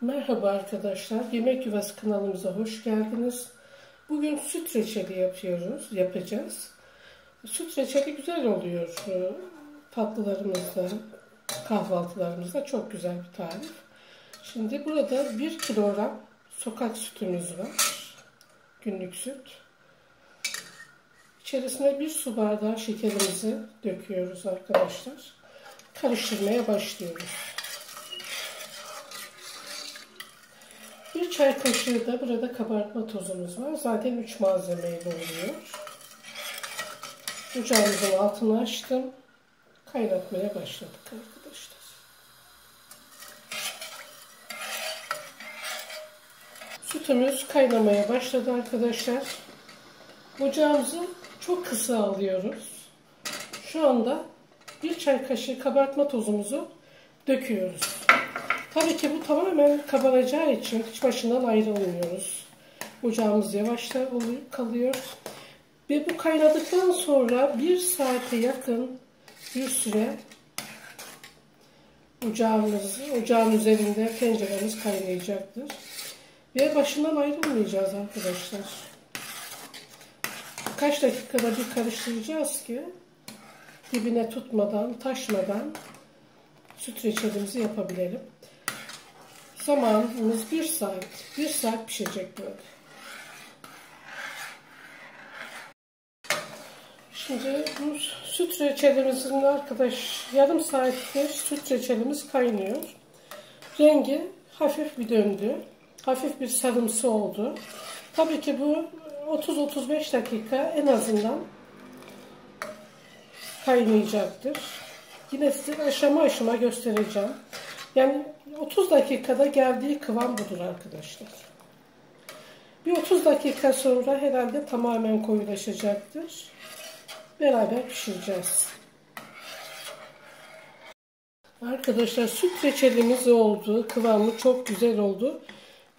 Merhaba arkadaşlar. Yemek Yuvası kanalımıza hoş geldiniz. Bugün süt reçeli yapıyoruz, yapacağız. Süt reçeli güzel oluyor. Ee, tatlılarımızda, kahvaltılarımızda çok güzel bir tarif. Şimdi burada 1 kilogram sokak sütümüz var. Günlük süt. İçerisine bir su bardağı şekerimizi döküyoruz arkadaşlar. Karıştırmaya başlıyoruz. Bir çay kaşığı da burada kabartma tozumuz var. Zaten 3 malzemeyle oluyor. Ocağımızın altını açtım. Kaynatmaya başladık arkadaşlar. Sütümüz kaynamaya başladı arkadaşlar. Ocağımızı çok kısa alıyoruz. Şu anda bir çay kaşığı kabartma tozumuzu döküyoruz. Tabii ki bu tamamen kabaracağı için hiç başından ayrılmıyoruz. Ocağımız yavaşta kalıyor. Ve bu kaynadıktan sonra bir saate yakın bir süre ocağımız, ocağın üzerinde tenceremiz kaynayacaktır. Ve başından ayrılmayacağız arkadaşlar. Kaç dakikada bir karıştıracağız ki dibine tutmadan, taşmadan süt reçelimizi yapabilelim. Zamanımız bir saat. Bir saat pişecek böyle. Şimdi bu süt reçelimizin arkadaş yarım saattir süt reçelimiz kaynıyor. Rengi hafif bir döndü. Hafif bir sarımsı oldu. Tabii ki bu 30-35 dakika en azından kaynayacaktır. Yine size aşama aşama göstereceğim. Yani 30 dakikada geldiği kıvam budur arkadaşlar. Bir 30 dakika sonra herhalde tamamen koyulaşacaktır. Beraber pişireceğiz. Arkadaşlar süt reçelimiz oldu. Kıvamı çok güzel oldu.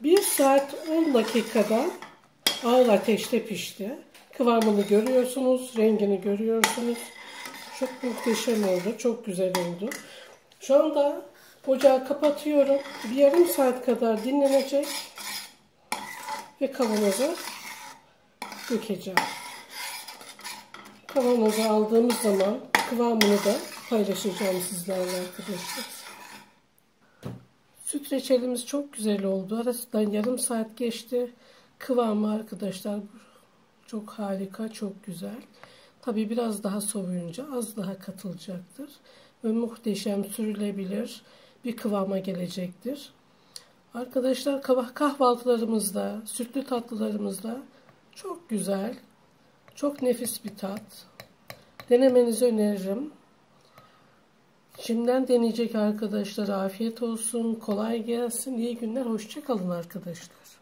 1 saat 10 dakikada ağır ateşte pişti. Kıvamını görüyorsunuz. Rengini görüyorsunuz. Çok muhteşem oldu. Çok güzel oldu. Şu anda Ocağı kapatıyorum. Bir yarım saat kadar dinlenecek. Ve kavanoza dökeceğim. Kavanoza aldığımız zaman kıvamını da paylaşacağım sizlerle arkadaşlar. Süt reçelimiz çok güzel oldu. Arasından yarım saat geçti. Kıvamı arkadaşlar çok harika, çok güzel. Tabi biraz daha soğuyunca az daha katılacaktır. Ve muhteşem sürülebilir bir kıvama gelecektir. Arkadaşlar kahvaltılarımızda, sütlü tatlılarımızda çok güzel, çok nefis bir tat. Denemenizi öneririm. Şimdiden deneyecek arkadaşlar afiyet olsun, kolay gelsin, iyi günler, hoşçakalın arkadaşlar.